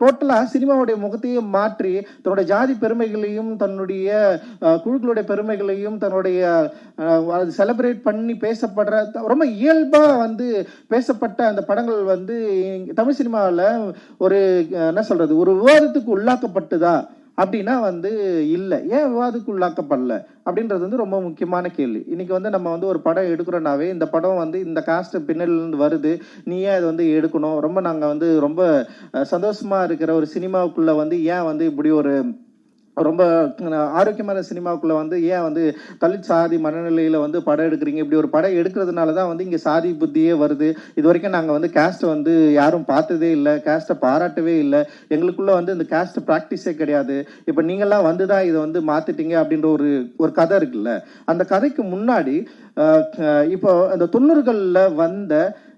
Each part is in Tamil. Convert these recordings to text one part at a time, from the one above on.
டோட்டலாக சினிமாவுடைய முகத்தையே மாற்றி தன்னுடைய ஜாதி பெருமைகளையும் தன்னுடைய குழுக்களுடைய பெருமைகளையும் தன்னுடைய செலிப்ரேட் பண்ணி பேசப்படுற ரொம்ப இயல்பாக வந்து பேசப்பட்ட அந்த படங்கள் வந்து தமிழ் சினிமாவில் ஒரு என்ன சொல்றது ஒரு விவாதத்துக்கு உள்ளாக்கப்பட்டுதா? அப்படின்னா வந்து இல்லை. ஏன் விவாதத்துக்கு உள்ளாக்கப்படல அப்படின்றது வந்து ரொம்ப முக்கியமான கேள்வி. இன்னைக்கு வந்து நம்ம வந்து ஒரு படம் எடுக்கிறோனாவே இந்த படம் வந்து இந்த காஸ்ட் பின்னணியிலேருந்து வருது. நீ ஏன் இதை வந்து எடுக்கணும்? ரொம்ப நாங்கள் வந்து ரொம்ப சந்தோஷமாக இருக்கிற ஒரு சினிமாவுக்குள்ளே வந்து ஏன் வந்து இப்படி ஒரு ரொம்ப ஆரோக்கியமான சினிமாவுக்குள்ள வந்து ஏன் வந்து தலித் சாதி மனநிலையில வந்து படம் எடுக்கிறீங்க? இப்படி ஒரு படம் எடுக்கிறதுனால தான் வந்து இங்கே சாதி புத்தியே வருது. இது வரைக்கும் நாங்கள் வந்து கேஸ்ட்டை வந்து யாரும் பார்த்ததே இல்லை. கேஸ்ட்டை பாராட்டவே இல்லை. எங்களுக்குள்ள வந்து இந்த கேஸ்ட் ப்ராக்டிஸே கிடையாது. இப்போ நீங்கள்லாம் வந்து தான் இதை வந்து மாத்திட்டீங்க அப்படின்ற ஒரு ஒரு கதை இருக்குல்ல? அந்த கதைக்கு முன்னாடி இப்போ அந்த தொண்ணூறுகளில் வந்த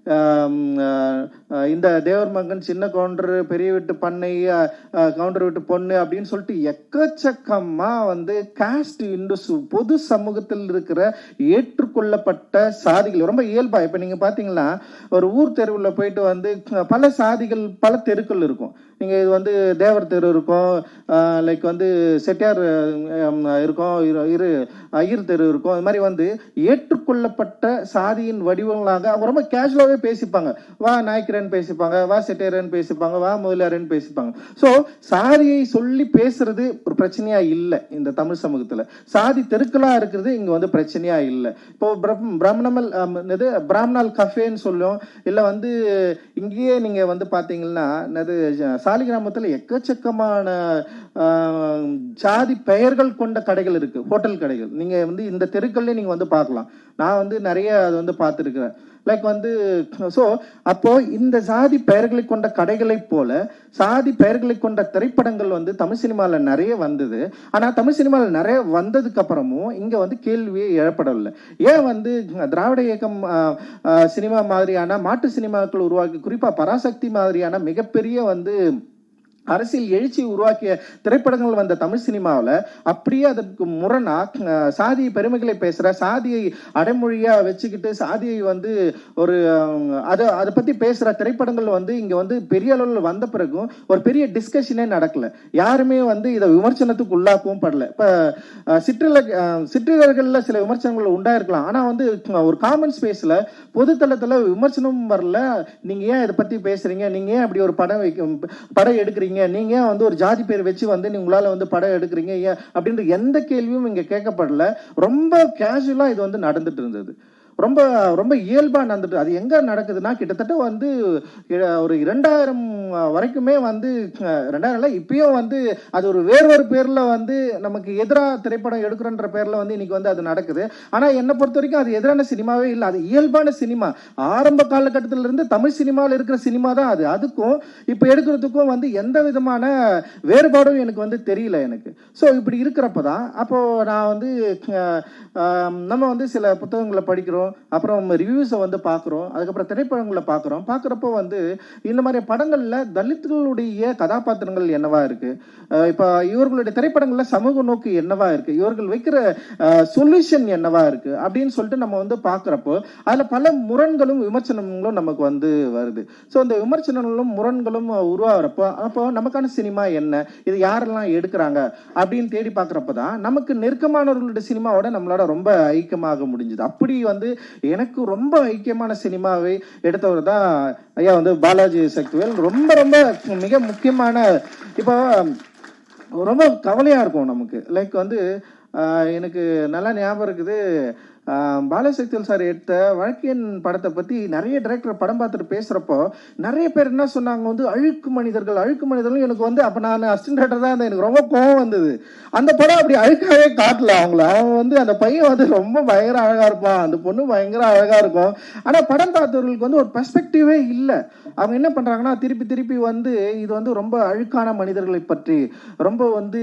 இந்த தேவர் மகன் சின்ன கவுண்டர் பெரிய வீட்டு பண்ணை கவுண்டர் வீட்டு பொண்ணு அப்படின்னு சொல்லிட்டு எக்கச்சக்கமாக வந்து காஸ்ட் இண்டஸ் பொது சமூகத்தில் இருக்கிற ஏற்றுக்கொள்ளப்பட்ட சாதிகள். ரொம்ப இயல்பா இப்போ நீங்கள் பார்த்தீங்கன்னா ஒரு ஊர் தெருவில் போயிட்டு வந்து பல சாதிகள் பல தெருக்கள் இருக்கும். நீங்கள் இது வந்து தேவர் தெரு இருக்கும் லைக் வந்து செட்டியார் இருக்கும் இரு- இரு ஐயர் தெரு இருக்கும். இது மாதிரி வந்து ஏற்றுக்கொள்ளப்பட்ட சாதியின் வடிவங்களாக அவங்க ரொம்ப கேஷுவலாகவே பேசிப்பாங்க. வா நாயக்கரன் பேசிப்பாங்க வா செட்டியாரன் பேசிப்பாங்க வா முதலியாரன் பேசிப்பாங்க. ஸோ சாதியை சொல்லி பேசுறது ஒரு பிரச்சனையா இல்லை இந்த தமிழ் சமூகத்தில். சாதி தெருக்களா இருக்கிறது இங்க வந்து பிரச்சனையா இல்லை. இப்போ பிரம்- பிராமணமல் இது பிராமணால் கஃபேன்னு சொல்லும் இல்லை வந்து இங்கேயே நீங்க வந்து பார்த்தீங்கன்னா என்னது சாலிகிராமத்தில் எக்கச்சக்கமான ஜாதி பெயர்கள் கொண்ட கடைகள் இருக்குது ஹோட்டல் கடைகள். நீங்கள் வந்து இந்த தெருக்கள்லேயே நீங்கள் வந்து பார்க்கலாம். நான் வந்து நிறைய அது வந்து பார்த்துருக்குறேன். லைக் வந்து ஸோ அப்போது இந்த சாதி பெயர்களை கொண்ட கடைகளைப் போல சாதி பெயர்களை கொண்ட திரைப்படங்கள் வந்து தமிழ் சினிமாவில் நிறைய வந்தது. ஆனால் தமிழ் சினிமாவில் நிறைய வந்ததுக்கு அப்புறமும் இங்கே வந்து கேள்வியே எழப்படவில்லை. ஏன் வந்து திராவிட இயக்கம் சினிமா மாதிரியான மாட்டு சினிமாக்கள் உருவாக்கி குறிப்பாக பராசக்தி மாதிரியான மிகப்பெரிய வந்து அரசியல் எழுச்சி உருவாக்கிய திரைப்படங்கள் வந்த தமிழ் சினிமாவில் அப்படியே அதற்கு முரணா சாதி பெருமைகளை பேசுகிற சாதியை அடைமொழியாக வச்சுக்கிட்டு சாதியை வந்து ஒரு அதை அதை பற்றி பேசுகிற திரைப்படங்கள் வந்து இங்கே வந்து பெரிய அளவில் வந்த பிறகும் ஒரு பெரிய டிஸ்கஷனே நடக்கலை. யாருமே வந்து இதை விமர்சனத்துக்கு உள்ளாக்கவும் படல. இப்போ சிற்றில அஹ், சிற்றிதழ்களில் சில விமர்சனங்கள் உண்டாயிருக்கலாம். ஆனால் வந்து ஒரு காமன் ஸ்பேஸில் பொதுத்தளத்தில் விமர்சனமும் வரல. நீங்கள் ஏன் இதை பற்றி பேசுகிறீங்க நீங்கள் ஏன் அப்படி ஒரு படம் வைக்க படம் எடுக்கிறீங்க? நீங்க நீங்கள் வந்து ஒரு ஜாதி பேர் வச்சு வந்து நீ உங்களால வந்து படம் எடுக்கிறீங்க ஏன் அப்படின்ற எந்த கேள்வியும் இங்க கேட்கப்படல. ரொம்ப கேஷுவலா இது வந்து நடந்துட்டு இருந்தது. ரொம்ப ரொம்ப இயல்பாக நடந்துட்டு அது எங்கே நடக்குதுன்னா கிட்டத்தட்ட வந்து ஒரு இரண்டாயிரம் வரைக்குமே வந்து ரெண்டாயிரம்ல ரெண்டாயிரம் இப்பயும் வந்து அது ஒரு வேறு ஒரு பேரில் வந்து நமக்கு எதிராக திரைப்படம் எடுக்கிறன்ற பேரில் வந்து இன்னைக்கு வந்து அது நடக்குது. ஆனால் என்னை பொறுத்த வரைக்கும் அது எதிரான சினிமாவே இல்லை. அது இயல்பான சினிமா. ஆரம்ப காலகட்டத்திலிருந்து தமிழ் சினிமாவில் இருக்கிற சினிமா தான் அது. அதுக்கும் இப்போ எடுக்கிறதுக்கும் வந்து எந்த விதமான வேறுபாடும் எனக்கு வந்து தெரியல எனக்கு. ஸோ இப்படி இருக்கிறப்ப தான் அப்போது நான் வந்து நம்ம வந்து சில புத்தகங்களை படிக்கிறோம். அப்புறம் ரிவ்யூஸை வந்து பார்க்குறோம் அதுக்கப்புறம் திரைப்படங்களை பார்க்குறோம் பார்க்குறப்போ வந்து இந்த மாதிரி படங்களில் தலித்துகளுடைய கதாபாத்திரங்கள் என்னவா இருக்குது இப்போ இவர்களுடைய திரைப்படங்களில் சமூக நோக்கு என்னவா இருக்குது இவர்கள் வைக்கிற சொல்யூஷன் என்னவா இருக்குது அப்படின்னு சொல்லிட்டு நம்ம வந்து பார்க்குறப்போ அதில் பல முரண்களும் விமர்சனங்களும் நமக்கு வந்து வருது. ஸோ அந்த விமர்சனங்களும் முரண்களும் உருவாகிறப்போ அப்போ நமக்கான சினிமா என்ன? இது யாரெல்லாம் எடுக்கிறாங்க? அப்படின்னு தேடி பார்க்குறப்ப தான் நமக்கு நெருக்கமானவர்களுடைய சினிமாவோட நம்மளோட ரொம்ப ஐக்கியமாக முடிஞ்சுது. அப்படி வந்து எனக்கு ரொம்ப ஐக்கியமான சினிமாவை எடுத்தவர் தான் ஐயா வந்து பாலாஜி சக்திவேல். ரொம்ப ரொம்ப மிக முக்கியமான இப்போ ரொம்ப கவலையாக இருக்கும் நமக்கு. லைக் வந்து ஆஹ், எனக்கு நல்லா ஞாபகம் இருக்குது ஆஹ், சார் எடுத்த வாழ்க்கையின் படத்தை பற்றி நிறைய டேரக்டர் படம் பார்த்துட்டு பேசுகிறப்போ நிறைய பேர் என்ன சொன்னாங்க? வந்து அழுக்கு மனிதர்கள் அழுக்கு மனிதர்கள் எனக்கு வந்து அப்போ நான் அசிஸ்டன்ட் டேரக்டர் தான் எனக்கு ரொம்ப கோவம் வந்தது. அந்த படம் அப்படி அழுக்காகவே காட்டல அவங்கள. அவன் வந்து அந்த பையன் வந்து ரொம்ப பயங்கர அழகாக இருப்பான். அந்த பொண்ணு பயங்கர அழகாக இருக்கும். ஆனால் படம் பார்த்தவர்களுக்கு வந்து ஒரு பெர்ஸ்பெக்டிவே இல்லை. அவங்க என்ன பண்ணுறாங்கன்னா திருப்பி திருப்பி வந்து இது வந்து ரொம்ப அழுக்கான மனிதர்களை பற்றி ரொம்ப வந்து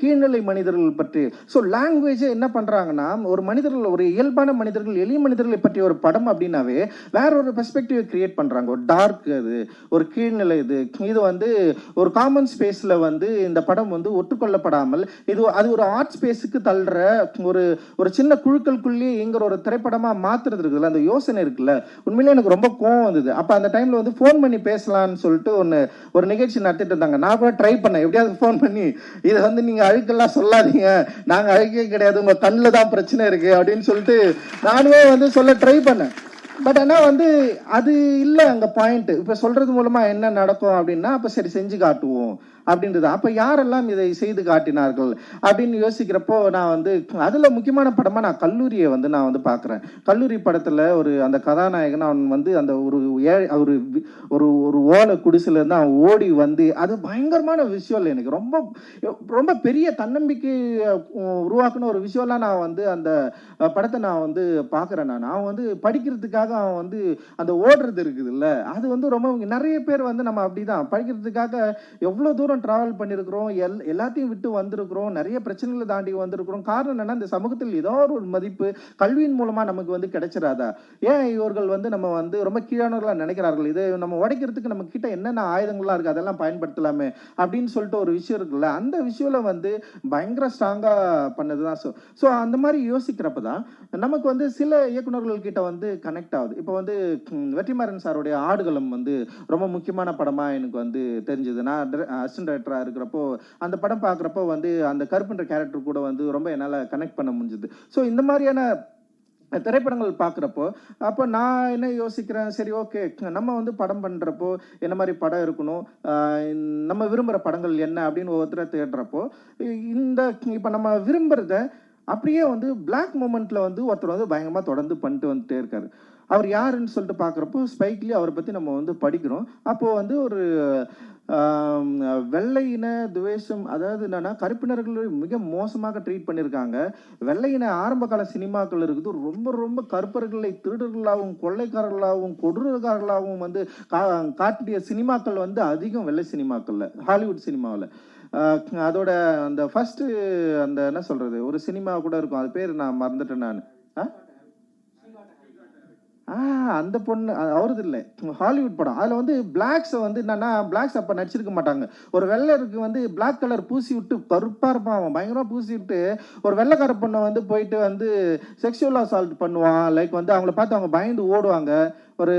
கீழ்நிலை மனிதர்கள் பற்றி. ஸோ லாங்குவேஜை என்ன பண்ணுறாங்கன்னா ஒரு மனிதர்கள் ஒரு இயல் இயல்பான மனிதர்கள் எளிய மனிதர்களை பற்றிய ஒரு படம் அப்படின்னாவே வேற ஒரு பெர்ஸ்பெக்டிவ் கிரியேட் பண்றாங்க. ஒரு டார்க் அது ஒரு கீழ்நிலை இது. இது வந்து ஒரு காமன் ஸ்பேஸ்ல வந்து இந்த படம் வந்து ஒற்றுக்கொள்ளப்படாமல் இது அது ஒரு ஆர்ட் ஸ்பேஸுக்கு தள்ளுற ஒரு ஒரு சின்ன குழுக்களுக்குள்ளேயே இயங்குற ஒரு திரைப்படமா மாத்துறது இருக்குல்ல அந்த யோசனை இருக்குல்ல? உண்மையிலேயே எனக்கு ரொம்ப கோவம் வந்தது. அப்ப அந்த டைம்ல வந்து ஃபோன் பண்ணி பேசலாம்னு சொல்லிட்டு ஒன்று ஒரு நிகழ்ச்சி நடத்திட்டு இருந்தாங்க. நான் கூட ட்ரை பண்ணேன். எப்படியாவது ஃபோன் பண்ணி இதை வந்து நீங்க அழுக்கெல்லாம் சொல்லாதீங்க. நாங்க அழுக்கே கிடையாது. உங்க கண்ணில் தான் பிரச்சனை இருக்கு. அப்படின்னு சொல்லிட்டு நானுமே வந்து சொல்ல ட்ரை பண்ணேன். பட் ஆனால் வந்து அது இல்லை அங்கே பாயிண்ட் இப்போ சொல்றது மூலமா என்ன நடக்கும் அப்படின்னா அப்போ சரி செஞ்சு காட்டுவோம். அப்படின்றது. அப்போ யாரெல்லாம் இதை செய்து காட்டினார்கள் அப்படின்னு யோசிக்கிறப்போ நான் வந்து அதில் முக்கியமான படமாக நான் கல்லூரியை வந்து நான் வந்து பார்க்குறேன் கல்லூரி படத்தில் ஒரு அந்த கதாநாயகன் அவன் வந்து அந்த ஒரு ஏழை ஒரு ஒரு ஒரு ஓலை குடிசிலேருந்து அவன் ஓடி வந்து அது பயங்கரமான விஷுவல் எனக்கு. ரொம்ப ரொம்ப பெரிய தன்னம்பிக்கை உருவாக்குன ஒரு விஷுவலாக நான் வந்து அந்த படத்தை நான் வந்து பார்க்குறேன் நான். அவன் வந்து படிக்கிறதுக்காக அவன் வந்து அந்த ஓடுறது இருக்குதுல்ல. அது வந்து ரொம்ப நிறைய பேர் வந்து நம்ம அப்படி தான் படிக்கிறதுக்காக எவ்வளோ தூரம் டிராவல் பண்ணியிருக்கிறோம் எல் எல்லாத்தையும் விட்டு வந்திருக்கிறோம். நிறைய பிரச்சனைகளை தாண்டி வந்திருக்கிறோம். காரணம் என்னன்னா இந்த சமூகத்தில் ஏதோ ஒரு மதிப்பு கல்வியின் மூலமா நமக்கு வந்து கிடைச்சிடாதா ஏன் இவர்கள் வந்து நம்ம வந்து ரொம்ப கீழானவர்களா நினைக்கிறார்கள்? இது நம்ம உடைக்கிறதுக்கு நம்ம கிட்ட என்னென்ன ஆயுதங்கள்லாம் இருக்கு? அதெல்லாம் பயன்படுத்தலாமே அப்படின்னு சொல்லிட்டு ஒரு விஷயம் இருக்குல்ல? அந்த விஷயம்ல வந்து பயங்கர ஸ்ட்ராங்கா பண்ணதுதான். ஸோ ஸோ அந்த மாதிரி யோசிக்கிறப்ப தான் நமக்கு வந்து சில இயக்குனர்கள் கிட்ட வந்து கனெக்ட் ஆகுது. இப்போ வந்து வெற்றிமாறன் சாருடைய ஆடுகளம் வந்து ரொம்ப முக்கியமான படமா எனக்கு வந்து தெரிஞ்சது. நான் அசிஸ்டன்ட் டைரக்டராக இருக்கிறப்போ அந்த படம் பார்க்குறப்போ வந்து அந்த கருப்புன்ற கேரக்டர் கூட வந்து ரொம்ப என்னால் கனெக்ட் பண்ண முடிஞ்சுது. ஸோ இந்த மாதிரியான திரைப்படங்கள் பார்க்குறப்போ அப்போ நான் என்ன யோசிக்கிறேன்? சரி ஓகே நம்ம வந்து படம் பண்ணுறப்போ என்ன மாதிரி படம் இருக்கணும்? நம்ம விரும்புகிற படங்கள் என்ன அப்படின்னு ஒவ்வொருத்தரை தேடுறப்போ இந்த இப்போ நம்ம விரும்புகிறத அப்படியே வந்து பிளாக் மூமெண்ட்டில் வந்து ஒருத்தர் வந்து பயங்கரமாக தொடர்ந்து பண்ணிட்டு வந்துட்டே இருக்காரு. அவர் யாருன்னு சொல்லிட்டு பார்க்குறப்போ ஸ்பைக்லி அவரை பற்றி நம்ம வந்து படிக்கிறோம். அப்போது வந்து ஒரு வெள்ளையின துவேஷம் அதாவது என்னன்னா கருப்பினர்களை மிக மோசமாக ட்ரீட் பண்ணியிருக்காங்க வெள்ளையின ஆரம்ப கால சினிமாக்கள் இருக்குது. ரொம்ப ரொம்ப கருப்பர்களை திருடர்களாகவும் கொள்ளைக்காரர்களாகவும் கொடூரக்காரர்களாகவும் வந்து கா காட்டிய சினிமாக்கள் வந்து அதிகம் வெள்ளை சினிமாக்களில் ஹாலிவுட் சினிமாவில். அதோட அந்த ஃபர்ஸ்ட் அந்த என்ன சொல்றது ஒரு சினிமா கூட இருக்கும். அது பேர் நான் மறந்துட்டேன் நான். ஆ? அந்த பொண்ணு அ- அவரது இல்லை. ஹாலிவுட் படம். அதில் வந்து பிளாக்ஸை வந்து என்னன்னா பிளாக்ஸ் அப்போ நடிச்சிருக்க மாட்டாங்க. ஒரு வெள்ளருக்கு வந்து பிளாக் கலர் பூசி விட்டு கருப்பாக இருப்பான் அவன். பயங்கரமாக பூசி விட்டு ஒரு வெள்ளைக்கார பொண்ணை வந்து போயிட்டு வந்து செக்ஷுவல் அசால்ட் பண்ணுவான். லைக் வந்து அவங்கள பார்த்து அவங்க பயந்து ஓடுவாங்க. ஒரு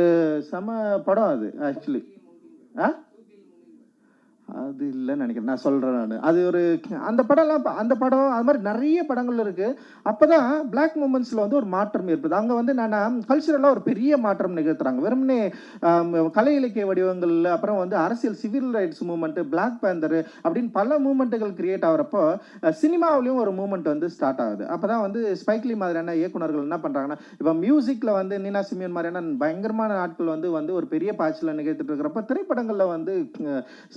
செம படம் அது ஆக்சுவலி ஆ? அது இல்லைன்னு நினைக்கிறேன். நான் சொல்கிறேன் நான். அது ஒரு அந்த படம்லாம் அந்த படம் அது மாதிரி நிறைய படங்கள் இருக்குது அப்போ தான் பிளாக் மூமெண்ட்ஸில் வந்து ஒரு மாற்றம் ஏற்படுது. அங்கே வந்து என்னென்னா கல்ச்சுரலாக ஒரு பெரிய மாற்றம் நிகழ்த்துறாங்க. வெறுமனே கலை இலக்கிய வடிவங்களில் அப்புறம் வந்து அரசியல் civil rights movement black panther அப்படின்னு பல மூமெண்ட்டுகள் கிரியேட் ஆகிறப்போ சினிமாவிலையும் ஒரு மூமெண்ட் வந்து ஸ்டார்ட் ஆகுது. அப்பதான் வந்து ஸ்பைக்லி மாதிரியான இயக்குனர்கள் என்ன பண்ணுறாங்கன்னா இப்போ மியூசிக்கில் வந்து நீனா சிமியன் மாதிரியான பயங்கரமான ஆட்கள் வந்து வந்து ஒரு பெரிய பாய்ச்சல நிகழ்த்திட்டு இருக்கிறப்ப திரைப்படங்களில் வந்து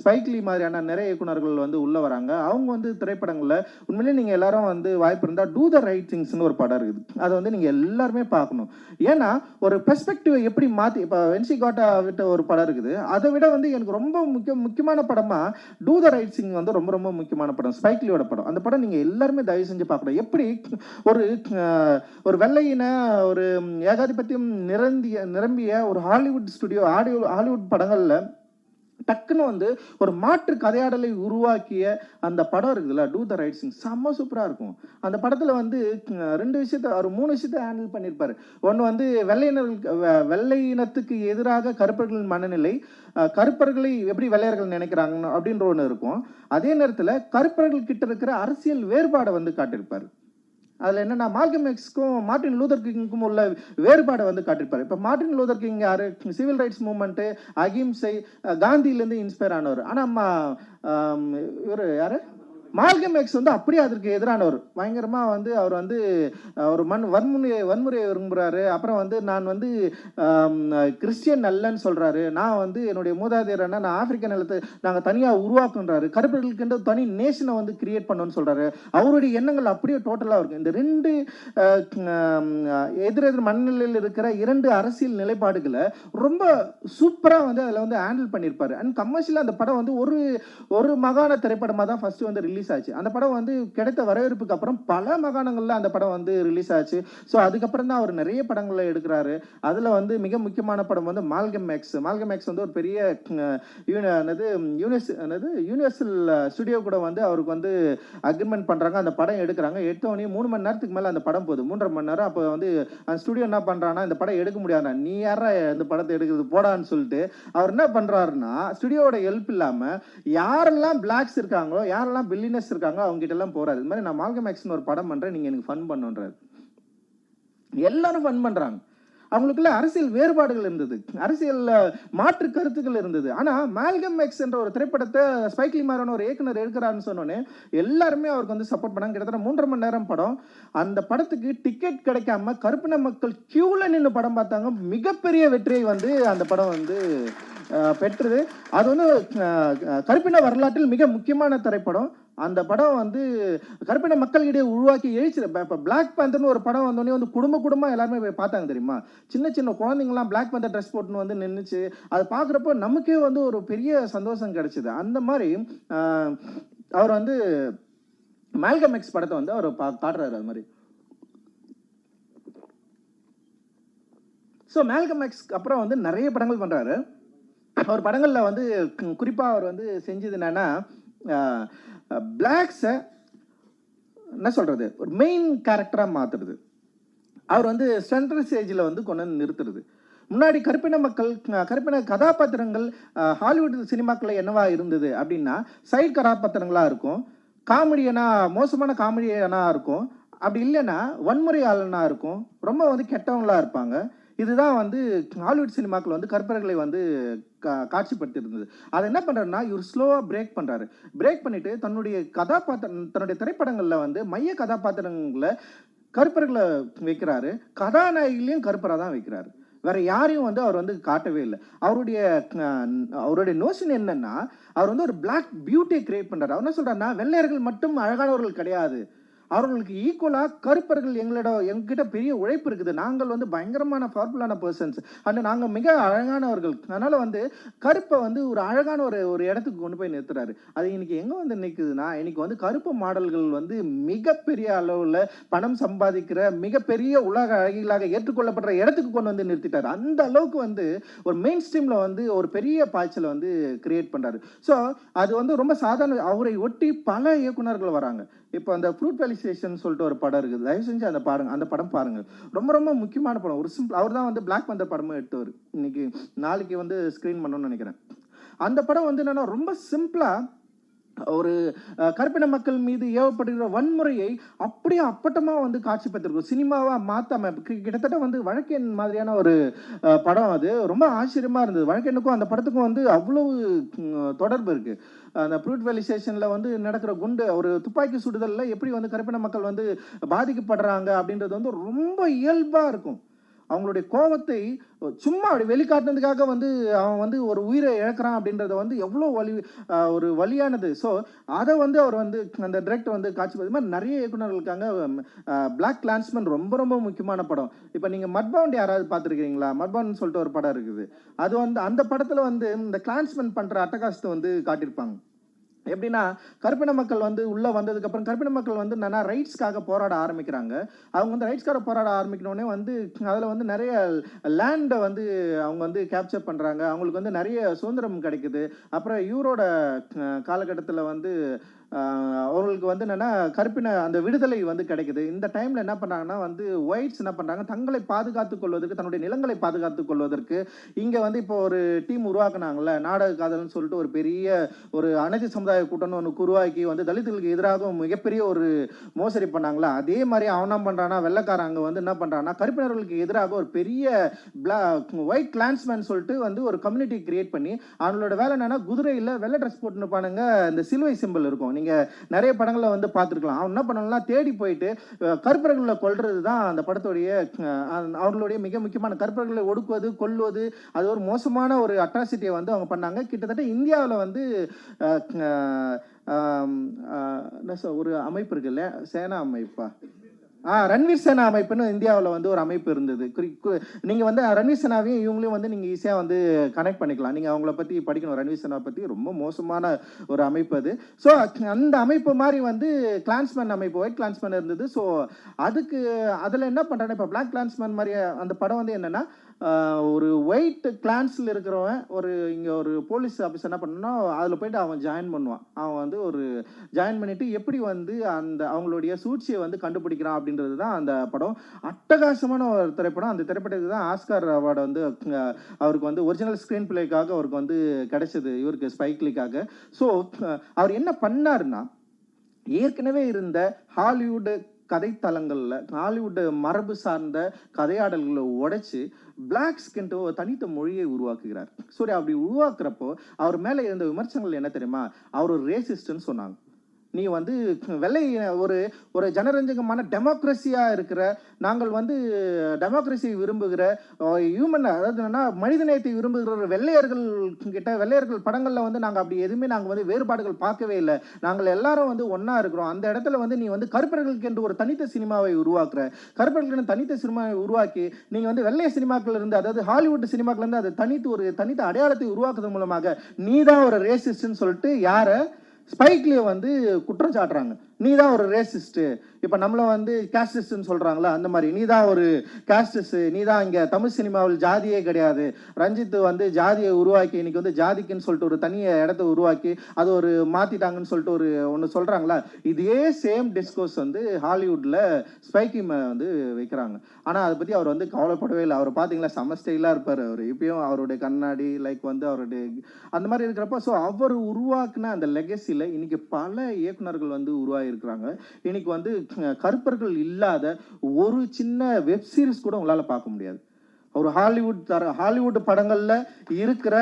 ஸ்பைக்லி மாதிரியான நிறைய இயக்குனர்கள் வந்து உள்ளே வராங்க. அவங்க வந்து திரைப்படங்களில் உண்மையிலேயே நீங்கள் எல்லாரும் வந்து வாய்ப்பு இருந்தால் டூ த ரைட் திங்ஸ்னு ஒரு படம் இருக்குது. அதை வந்து நீங்கள் எல்லாருமே பார்க்கணும். ஏன்னா ஒரு பெர்ஸ்பெக்டிவை எப்படி மாற்றி இப்போ வென்சி காட்டா விட்ட ஒரு படம் இருக்குது. அதை விட வந்து எனக்கு ரொம்ப முக்கிய முக்கியமான படமாக டூ த ரைட் சிங் வந்து ரொம்ப ரொம்ப முக்கியமான படம். ஸ்பைக்லியோட படம். அந்த படம் நீங்கள் எல்லாருமே தயவு செஞ்சு பார்க்கணும். எப்படி ஒரு ஒரு வெள்ளையின ஒரு ஏகாதிபத்தியம் நிரம்பிய நிரம்பிய ஒரு ஹாலிவுட் ஸ்டுடியோ ஆடியோ ஹாலிவுட் படங்களில் டக்குன்னு வந்து ஒரு மாற்று கதையாடலை உருவாக்கிய அந்த படம் இருக்குதுல்ல டூ த ரைட் சிங் செம்ம சூப்பராக இருக்கும். அந்த படத்தில் வந்து ரெண்டு விஷயத்த ஒரு மூணு விஷயத்த ஹேண்டில் பண்ணியிருப்பாரு ஒன்று வந்து வெள்ளையினர்களுக்கு வெள்ளை வெள்ளையினத்துக்கு எதிராக கருப்பர்களின் மனநிலை கருப்பர்களை எப்படி வெள்ளையர்கள் நினைக்கிறாங்க அப்படின்ற ஒன்று இருக்கும். அதே நேரத்தில் கருப்பர்கள் கிட்ட இருக்கிற அரசியல் வேறுபாடை வந்து காட்டியிருப்பார். அதில் என்னென்னா மால்கம் எக்ஸ்க்கும் மார்ட்டின் லூதர் கிங்க்கும் உள்ள வேறுபாடை வந்து காட்டியிருப்பார். இப்போ மார்ட்டின் லூதர் கிங் யார்? சிவில் ரைட்ஸ் மூமெண்ட்டு அகிம்சை காந்தியிலேருந்து இன்ஸ்பயர் ஆனவர். ஆனால் இவர் யார்? மால்கம் எக்ஸ் வந்து அப்படியே அதற்கு எதிரானவர். பயங்கரமாக வந்து அவர் வந்து ஒரு மண் வன்முறையை வன்முறையை விரும்புகிறாரு அப்புறம் வந்து நான் வந்து கிறிஸ்டியன் அல்லன்னு சொல்கிறாரு நான் வந்து என்னுடைய மூதாதையர் என்ன நான் ஆப்பிரிக்க நிலத்தை நாங்கள் தனியாக உருவாக்குன்றாரு. கருப்பர்களுக்கு தனி நேஷனை வந்து கிரியேட் பண்ணணும்னு சொல்கிறாரு அவருடைய எண்ணங்கள் அப்படியே டோட்டலாக இருக்குது இந்த ரெண்டு எதிரெதிர் மனநிலையில் இருக்கிற இரண்டு அரசியல் நிலைப்பாடுகளை ரொம்ப சூப்பராக வந்து அதில் வந்து ஹேண்டில் பண்ணியிருப்பார் அண்ட் கமர்ஷியலாக அந்த படம் வந்து ஒரு ஒரு மகாண திரைப்படமாக தான் ஃபஸ்ட்டு வந்து ரிலீஸ் ரிலீஸ் ஆச்சு. அந்த படம் வந்து கிடைத்த வரவேற்புக்கு அப்புறம் பல மாகாணங்களில் அந்த படம் வந்து ரிலீஸ் ஆச்சு. ஸோ அதுக்கப்புறம் தான் அவர் நிறைய படங்களை எடுக்கிறாரு. அதில் வந்து மிக முக்கியமான படம் வந்து மால்கம் மேக்ஸ் மால்கம் மேக்ஸ் வந்து ஒரு பெரிய என்னது யூனிவர்ஸ் என்னது யூனிவர்சல் ஸ்டுடியோ கூட வந்து அவருக்கு வந்து அக்ரிமெண்ட் பண்ணுறாங்க அந்த படம் எடுக்கிறாங்க. எடுத்தோடனே மூணு மணி நேரத்துக்கு மேலே அந்த படம் போகுது. மூன்றரை மணி நேரம் அப்போ வந்து அந்த ஸ்டுடியோ என்ன பண்ணுறான்னா இந்த படம் எடுக்க முடியாதுண்ணா நீ யாரா இந்த படத்தை எடுக்கிறது? போடான்னு சொல்லிட்டு அவர் என்ன பண்ணுறாருன்னா ஸ்டுடியோவோட ஹெல்ப் இல்லாமல் யாரெல்லாம் பிளாக்ஸ் இருக்காங்களோ யாரெல்லாம் பில்லினஸ் இருக்காங்களோ அவங்க அவங்ககிட்ட எல்லாம் போறாரு இது மாதிரி நான் மால்கம் மேக்ஸ்னு ஒரு படம் பண்ணுறேன் நீங்கள் எனக்கு ஃபன் பண்ணுன்றாரு. எல்லாரும் ஃபன் பண்ணுறாங்க அவங்களுக்குள்ள அரசியல் வேறுபாடுகள் இருந்தது. அரசியல் மாற்று கருத்துக்கள் இருந்தது. ஆனால் மால்கம் மேக்ஸ் என்ற ஒரு திரைப்படத்தை ஸ்பைக்லி மாறன் ஒரு இயக்குனர் எடுக்கிறாருன்னு சொன்னோன்னே எல்லாருமே அவருக்கு வந்து சப்போர்ட் பண்ணாங்க. கிட்டத்தட்ட மூன்றரை மணி நேரம் படம். அந்த படத்துக்கு டிக்கெட் கிடைக்காம கருப்பின மக்கள் கியூவில் நின்று படம் பார்த்தாங்க. மிகப்பெரிய வெற்றியை வந்து அந்த படம் வந்து பெற்றது. அது வந்து கருப்பின வரலாற்றில் மிக முக்கியமான திரைப்படம். அந்த படம் வந்து கருப்பின மக்களிடையே உருவாக்கி எழுச்சி இப்போ பிளாக் பேந்தர்னு ஒரு படம் வந்தோடனே வந்து குடும்ப குடும்பமாக எல்லாருமே போய் பார்த்தாங்க தெரியுமா? சின்ன சின்ன குழந்தைங்கலாம் பிளாக் பேந்தர் ட்ரெஸ் போட்டுன்னு வந்து நின்றுச்சு அது பார்க்குறப்போ நமக்கே வந்து ஒரு பெரிய சந்தோஷம் கிடைச்சிது. அந்த மாதிரி அவர் வந்து மேல்கம் எக்ஸ் படத்தை வந்து அவர் பா காட்டுறாரு அது மாதிரி. ஸோ மேல்கம் எக்ஸ்க்கு அப்புறம் வந்து நிறைய படங்கள் பண்ணுறாரு அவர் படங்களில் வந்து குறிப்பாக அவர் வந்து செஞ்சது என்னன்னா பிளாக்ஸை என்ன சொல்கிறது ஒரு மெயின் கேரக்டராக மாற்றுறது அவர் வந்து சென்ட்ரல் ஸ்டேஜில் வந்து கொண்டு வந்து நிறுத்துறது. முன்னாடி கருப்பின மக்கள் கருப்பின கதாபாத்திரங்கள் ஹாலிவுட் சினிமாக்களில் என்னவா இருந்தது அப்படின்னா சைடு கதாபாத்திரங்களாக இருக்கும். காமெடியனா மோசமான காமெடியனா இருக்கும். அப்படி இல்லைன்னா வன்முறையாளனாக இருக்கும். ரொம்ப வந்து கெட்டவங்களாக இருப்பாங்க. இதுதான் வந்து ஹாலிவுட் சினிமாக்கள் வந்து கற்பர்களை வந்து கா- அதை என்ன பண்ணுறாருன்னா இவர் ஸ்லோவாக பிரேக் பண்ணுறாரு பிரேக் பண்ணிட்டு தன்னுடைய கதாபாத்திரம் தன்னுடைய திரைப்படங்களில் வந்து மைய கதாபாத்திரங்களை கருப்பர்களை வைக்கிறாரு. கதாநாயகிலையும் கருப்பராக தான் வைக்கிறாரு. வேற யாரையும் வந்து அவர் வந்து காட்டவே இல்லை. அவருடைய அவருடைய நோஷன் என்னன்னா அவர் வந்து ஒரு பிளாக் பியூட்டியை கிரியேட் பண்ணுறாரு அவர் என்ன சொல்கிறாருன்னா வெள்ளையர்கள் மட்டும் அழகானவர்கள் கிடையாது. அவர்களுக்கு ஈக்குவலாக கருப்பர்கள் எங்களோட எங்கிட்ட பெரிய உழைப்பு இருக்குது. நாங்கள் வந்து பயங்கரமான பவர்ஃபுல்லான பர்சன்ஸ் அண்ட் நாங்கள் மிக அழகானவர்கள். அதனால் வந்து கருப்பை வந்து ஒரு அழகான ஒரு ஒரு இடத்துக்கு கொண்டு போய் நிறுத்துறாரு. அது இன்னைக்கு எங்கே வந்து நிற்குதுன்னா இன்னைக்கு வந்து கருப்பு மாடல்கள் வந்து மிகப்பெரிய அளவில் பணம் சம்பாதிக்கிற மிகப்பெரிய உலக அழகிகளாக ஏற்றுக்கொள்ளப்படுற இடத்துக்கு கொண்டு வந்து நிறுத்திட்டார். அந்த அளவுக்கு வந்து ஒரு மெயின் ஸ்ட்ரீமில் வந்து ஒரு பெரிய பாய்ச்சலை வந்து கிரியேட் பண்ணுறாரு ஸோ அது வந்து ரொம்ப சாதாரண அவரை ஒட்டி பல இயக்குனர்கள் வராங்க. இப்போ அந்த ஃப்ரூட் வேலிசேஷன் சொல்லிட்டு ஒரு படம் இருக்குது. தயவு செஞ்சு அந்த பாருங்க அந்த படம் பாருங்கள் ரொம்ப ரொம்ப முக்கியமான படம். ஒரு சிம்பிள் அவர் தான் வந்து பிளாக் பந்தர் படமும் எடுத்தவர். இன்னைக்கு நாளைக்கு வந்து ஸ்க்ரீன் பண்ணணும்னு நினைக்கிறேன். அந்த படம் வந்து என்னன்னா ரொம்ப சிம்பிளாக ஒரு கருப்பின மக்கள் மீது ஏவப்படுகிற வன்முறையை அப்படியே அப்பட்டமாக வந்து காட்சி பெற்றிருக்கும் சினிமாவாக கி- கிட்டத்தட்ட வந்து வழக்கெண் மாதிரியான ஒரு படம் அது. ரொம்ப ஆச்சரியமாக இருந்தது. வழக்கெண்ணுக்கும் அந்த படத்துக்கும் வந்து அவ்வளவு தொடர்பு இருக்கு. அந்த ப்ரூட் வேலி ஸ்டேஷனில் வந்து நடக்கிற குண்டு ஒரு துப்பாக்கி சுடுதலில் எப்படி வந்து கருப்பின மக்கள் வந்து பாதிக்கப்படுறாங்க அப்படின்றது வந்து ரொம்ப இயல்பாக இருக்கும். அவங்களுடைய கோபத்தை சும்மா அப்படி வெளிக்காட்டினதுக்காக வந்து அவன் வந்து ஒரு உயிரை இழக்கிறான் அப்படின்றத வந்து எவ்வளோ வலி ஒரு வலியானது. ஸோ அதை வந்து அவர் வந்து அந்த டிரெக்டர் வந்து காட்சி இது மாதிரி நிறைய இயக்குனர்கள் இருக்காங்க. பிளாக் கிளான்ஸ்மேன் ரொம்ப ரொம்ப முக்கியமான படம். இப்போ நீங்கள் மட்பவுண்ட் யாராவது பார்த்துருக்கீங்களா? மட்பவுண்ட் சொல்லிட்டு ஒரு படம் இருக்குது. அது வந்து அந்த படத்தில் வந்து இந்த கிளான்ஸ்மேன் பண்ணுற அட்டகாசத்தை வந்து காட்டியிருப்பாங்க. எப்படின்னா கருப்பின மக்கள் வந்து உள்ளே வந்ததுக்கப்புறம் கருப்பின மக்கள் வந்து என்னன்னா ரைட்ஸ்க்காக போராட ஆரம்பிக்கிறாங்க. அவங்க வந்து ரைட்ஸ்க்காக போராட ஆரம்பிக்கணுன்னே வந்து அதில் வந்து நிறைய லேண்டை வந்து அவங்க வந்து கேப்சர் பண்ணுறாங்க அவங்களுக்கு வந்து நிறைய சுதந்திரம் கிடைக்குது. அப்புறம் இவரோட காலகட்டத்தில் வந்து அவர்களுக்கு அவங்களுக்கு வந்து என்னென்னா கருப்பின அந்த விடுதலை வந்து கிடைக்குது. இந்த டைமில் என்ன பண்றாங்கன்னா வந்து ஒயிட்ஸ் என்ன பண்ணுறாங்க தங்களை பாதுகாத்துக் கொள்வதற்கு தன்னுடைய நிலங்களை பாதுகாத்துக் கொள்வதற்கு இங்கே வந்து இப்போ ஒரு டீம் உருவாக்குனாங்கல்ல நாடக காதல்னு சொல்லிட்டு ஒரு பெரிய ஒரு அனைத்து சமுதாய கூட்டம்னு ஒன்று உருவாக்கி வந்து தலித்துகளுக்கு எதிராக மிகப்பெரிய ஒரு மோசடி பண்ணாங்களா? அதே மாதிரி அவன் என்ன பண்ணுறான்னா வெள்ளக்காரங்க வந்து என்ன பண்ணுறான்னா கருப்பினர்களுக்கு எதிராக ஒரு பெரிய ஒயிட் கிளான்ஸ்மேன் சொல்லிட்டு வந்து ஒரு கம்யூனிட்டி கிரியேட் பண்ணி அவங்களோட வேலை என்னென்னா குதிரையில் வெள்ளை ட்ரெஸ் போட்டுன்னு பானுங்க இந்த சிலுவை சிம்பிள் இருக்கும். நீங்க நிறைய படங்கள்ல வந்து பார்த்துருக்கலாம். அவன் என்ன பண்ணணும்னா தேடி போயிட்டு கற்பர்களை கருப்பர்களை தான் அந்த படத்துடைய அவர்களுடைய மிக முக்கியமான கற்பர்களை ஒடுக்குவது கொல்வது அது ஒரு மோசமான ஒரு அட்ராசிட்டியை வந்து அவங்க பண்ணாங்க. கிட்டத்தட்ட இந்தியாவில் வந்து என்ன சொல் ஒரு அமைப்பு இருக்குல்ல சேனா அமைப்பா? ரன்வீர் சேனா அமைப்புன்னு இந்தியாவில் வந்து ஒரு அமைப்பு இருந்தது. குறி- கு- நீங்க வந்து ரன்வீர் சேனாவையும் இவங்களையும் வந்து நீங்க ஈஸியா வந்து கனெக்ட் பண்ணிக்கலாம். நீங்க அவங்கள பத்தி படிக்கணும். ரன்வீர் சேனா பத்தி ரொம்ப மோசமான ஒரு அமைப்பு அது. ஸோ அந்த அமைப்பு மாதிரி வந்து கிளான்ஸ்மேன் அமைப்பு ஒயிட் கிளான்ஸ்மேன் இருந்தது. ஸோ அதுக்கு அதில் என்ன பண்ணுறாங்க இப்போ பிளாக் கிளான்ஸ்மேன் மாதிரி அந்த படம் வந்து என்னன்னா ஒரு ஒயிட் கிளான்ஸில் இருக்கிறவன் ஒரு இங்கே ஒரு போலீஸ் ஆஃபீஸ் என்ன பண்ணணும்னா அதில் போயிட்டு அவன் ஜாயின் பண்ணுவான். அவன் வந்து ஒரு ஜாயின் பண்ணிவிட்டு எப்படி வந்து அந்த அவங்களுடைய சூழ்ச்சியை வந்து கண்டுபிடிக்கிறான் அப்படின்றது தான் அந்த படம். அட்டகாசமான ஒரு திரைப்படம். அந்த திரைப்படத்துக்கு தான் ஆஸ்கார் அவார்டு வந்து அவருக்கு வந்து ஒரிஜினல் ஸ்க்ரீன் பிளேக்காக அவருக்கு வந்து கிடைச்சது. இவருக்கு ஸ்பைக்லிக்காக ஸோ அவர் என்ன பண்ணாருன்னா ஏற்கனவே இருந்த ஹாலிவுட் கதைத்தலங்களில் ஹாலிவுட் மரபு சார்ந்த கதையாடல்களை உடைச்சு பிளாக் ஸ்கின்ட்டு ஒரு தனித்த மொழியை உருவாக்குகிறார். சரி அப்படி உருவாக்குறப்போ அவர் மேலே இருந்த விமர்சனங்கள் என்ன தெரியுமா? அவர் ஒரு ரேசிஸ்ட்னு சொன்னாங்க. நீ வந்து வெள்ளை ஒரு ஒரு ஜனரஞ்சகமான டெமோக்ரஸியாக இருக்கிற நாங்கள் வந்து டெமோக்ரஸி விரும்புகிற ஹியூமன் அதாவது என்னன்னா மனிதநேயத்தை விரும்புகிற வெள்ளையர்கள் கிட்ட வெள்ளையர்கள் படங்களில் வந்து நாங்கள் அப்படி எதுவுமே நாங்கள் வந்து வேறுபாடுகள் பார்க்கவே இல்லை. நாங்கள் எல்லாரும் வந்து ஒன்றா இருக்கிறோம். அந்த இடத்துல வந்து நீ வந்து கருப்பர்களுக்கு என்று ஒரு தனித்த சினிமாவை உருவாக்குற. கருப்பர்களுக்கு தனித்த சினிமாவை உருவாக்கி நீங்கள் வந்து வெள்ளைய சினிமாக்கள் இருந்து அதாவது ஹாலிவுட் சினிமாக்கள் இருந்து அதை தனித்து ஒரு தனித்த அடையாளத்தை உருவாக்குறது மூலமாக நீ தான் ஒரு ரேசிஸ்ட்னு சொல்லிட்டு யாரை ஸ்பைக்லியை வந்து குற்றம் சாட்டுறாங்க. நீ தான் ஒரு ரேசிஸ்ட்டு இப்போ நம்மளை வந்து கேஸ்டிஸ்ட்னு சொல்கிறாங்களா அந்த மாதிரி. நீ தான் ஒரு கேஸ்டிஸ்ட் நீ தான் இங்கே தமிழ் சினிமாவில் ஜாதியே கிடையாது. ரஞ்சித் வந்து ஜாதியை உருவாக்கி இன்னைக்கு வந்து ஜாதிக்குன்னு சொல்லிட்டு ஒரு தனிய இடத்த உருவாக்கி அது ஒரு மாற்றிட்டாங்கன்னு சொல்லிட்டு ஒரு ஒன்று சொல்கிறாங்களா இதே சேம் டிஸ்கோஸ் வந்து ஹாலிவுட்டில் ஸ்பைக்கிமை வந்து வைக்கிறாங்க. ஆனால் அதை பற்றி அவர் வந்து கவலைப்படவே இல்லை. அவர் பார்த்தீங்களா செம ஸ்டைலாக இருப்பார் அவர். இப்பயும் அவருடைய கண்ணாடி லைக் வந்து அவருடைய அந்த மாதிரி இருக்கிறப்ப ஸோ அவர் உருவாக்குன அந்த லெகசியில் இன்றைக்கி பல இயக்குனர்கள் வந்து இருக்கிறாங்க. இன்னைக்கு வந்து கருப்பர்கள் இல்லாத ஒரு சின்ன வெப் சீரிஸ் கூட உங்களால் பார்க்க முடியாது. ஒரு ஹாலிவுட் தர ஹாலிவுட் படங்களில் இருக்கிற